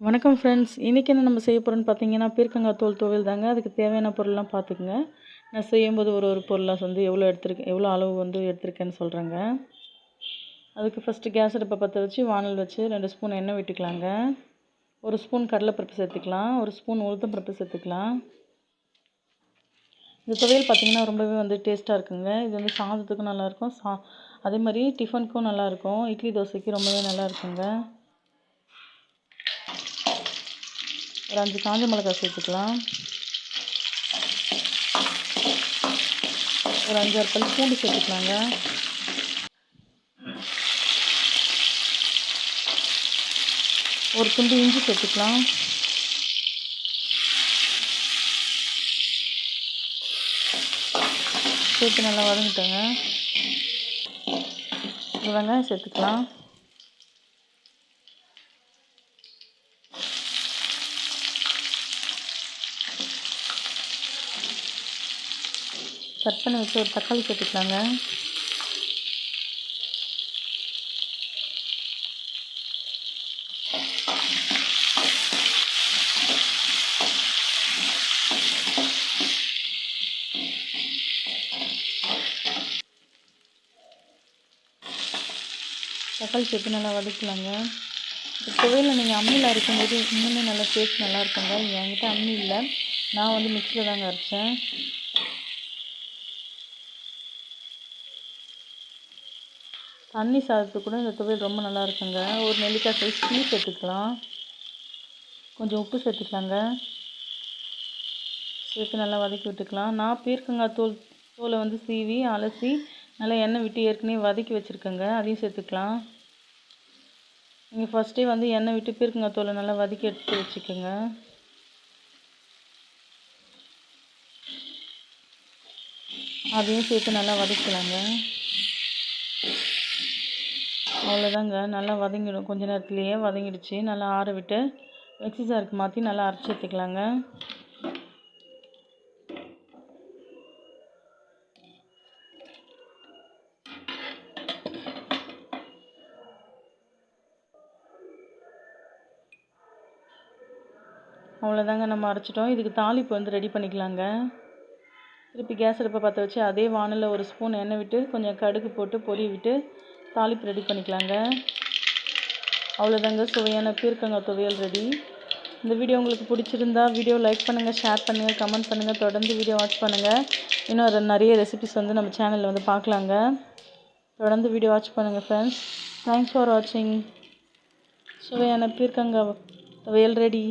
வணக்கம் ஃப்ரெண்ட்ஸ் இன்றைக்கி என்ன நம்ம செய்ய போகிறோன்னு பார்த்தீங்கன்னா பீர்க்கங்காய் தோல் துவையல் தாங்க. அதுக்கு தேவையான பொருள்லாம் பார்த்துக்குங்க நான் செய்யும்போது ஒரு ஒரு பொருளாக வந்து எவ்வளோ எடுத்துருக்கேன் எவ்வளோ அளவு வந்து எடுத்திருக்கேன்னு சொல்கிறேங்க அதுக்கு ஃபஸ்ட்டு கேஸ் அடுப்பை பற்ற வச்சு வானல் வச்சு ரெண்டு ஸ்பூன் எண்ணெய் விட்டுக்கலாங்க. ஒரு ஸ்பூன் கடலைப்பருப்பு சேர்த்துக்கலாம். ஒரு ஸ்பூன் உளுத்தம் பருப்பு சேர்த்துக்கலாம். இந்த துவையல் பார்த்திங்கன்னா ரொம்பவே வந்து டேஸ்ட்டாக இருக்குங்க. இது வந்து சாதத்துக்கும் நல்லாயிருக்கும் சா அதே மாதிரி டிஃபனுக்கும் நல்லாயிருக்கும் இட்லி தோசைக்கு ரொம்பவே நல்லா இருக்குங்க ஒரு அஞ்சு காஞ்ச மிளகாய் சேர்த்துக்கலாம். ஒரு அஞ்சாறு பல் பூண்டு சேர்த்துக்கலாங்க. ஒரு துண்டு இஞ்சி சேர்த்துக்கலாம். சேர்த்து நல்லா வதங்கிட்டோங்க. வெங்காயம் சேர்த்துக்கலாம். கட் பண்ணி வச்சு ஒரு தக்காளி சேர்த்துக்கலாங்க. தக்காளி சேர்த்து நல்லா வதக்கலாங்க. துவையில் நீங்கள் அம்மியில் அரைக்கும்போது இன்னுமே நல்லா டேஸ்ட் நல்லா இருக்குங்க. என்கிட்ட அம்மி இல்லை. நான் வந்து மிக்சியில் தாங்க அரைச்சேன். தண்ணி சாதத்துக்கு கூட இந்த துவையல் ரொம்ப நல்லா இருக்குங்க. ஒரு நெல்லிக்காய் சைஸ் டீ சேர்த்துக்கலாம். கொஞ்சம் உப்பு சேர்த்துக்கலாங்க. சேர்த்து நல்லா வதக்கி விட்டுக்கலாம். நான் பீர்க்கங்காய் தோல் தோலை வந்து சீவி அலசி நல்லா எண்ணெய் விட்டு ஏற்கனவே வதக்கி வச்சுருக்கேங்க. அதையும் சேர்த்துக்கலாம். நீங்கள் ஃபஸ்ட்டே வந்து எண்ணெய் விட்டு பீர்க்கங்காய் தோலை நல்லா வதக்கி எடுத்து வச்சுக்கோங்க. அதையும் சேர்த்து நல்லா வதக்கலாங்க. அவ்வளோதாங்க நல்லா வதங்கிடும். கொஞ்ச நேரத்துலேயே வதங்கிடுச்சு. நல்லா ஆற விட்டு மிக்சி ஜாருக்கு மாற்றி நல்லா அரைச்சி எடுத்துக்கலாங்க. அவ்வளோதாங்க நம்ம அரைச்சிட்டோம். இதுக்கு தாளிப்பு வந்து ரெடி பண்ணிக்கலாங்க. திருப்பி கேஸ் அடுப்பை பற்ற வச்சு அதே வானலில் ஒரு ஸ்பூன் எண்ணெய் விட்டு கொஞ்சம் கடுகு போட்டு பொறி விட்டு தாளிப்பு ரெடி பண்ணிக்கலாங்க. அவ்வளோதாங்க சுவையான பீர்க்கங்காய் துவையல் ரெடி. இந்த வீடியோ உங்களுக்கு பிடிச்சிருந்தா வீடியோ லைக் பண்ணுங்கள் ஷேர் பண்ணுங்கள் கமெண்ட் பண்ணுங்கள் தொடர்ந்து வீடியோ வாட்ச் பண்ணுங்கள் இன்னும் நிறைய ரெசிபிஸ் வந்து நம்ம சேனலில் வந்து பார்க்கலாங்க. தொடர்ந்து வீடியோ வாட்ச் பண்ணுங்கள் ஃப்ரெண்ட்ஸ் தேங்க்ஸ் ஃபார் வாட்சிங் சுவையான பீர்க்கங்காய் துவையல் ரெடி.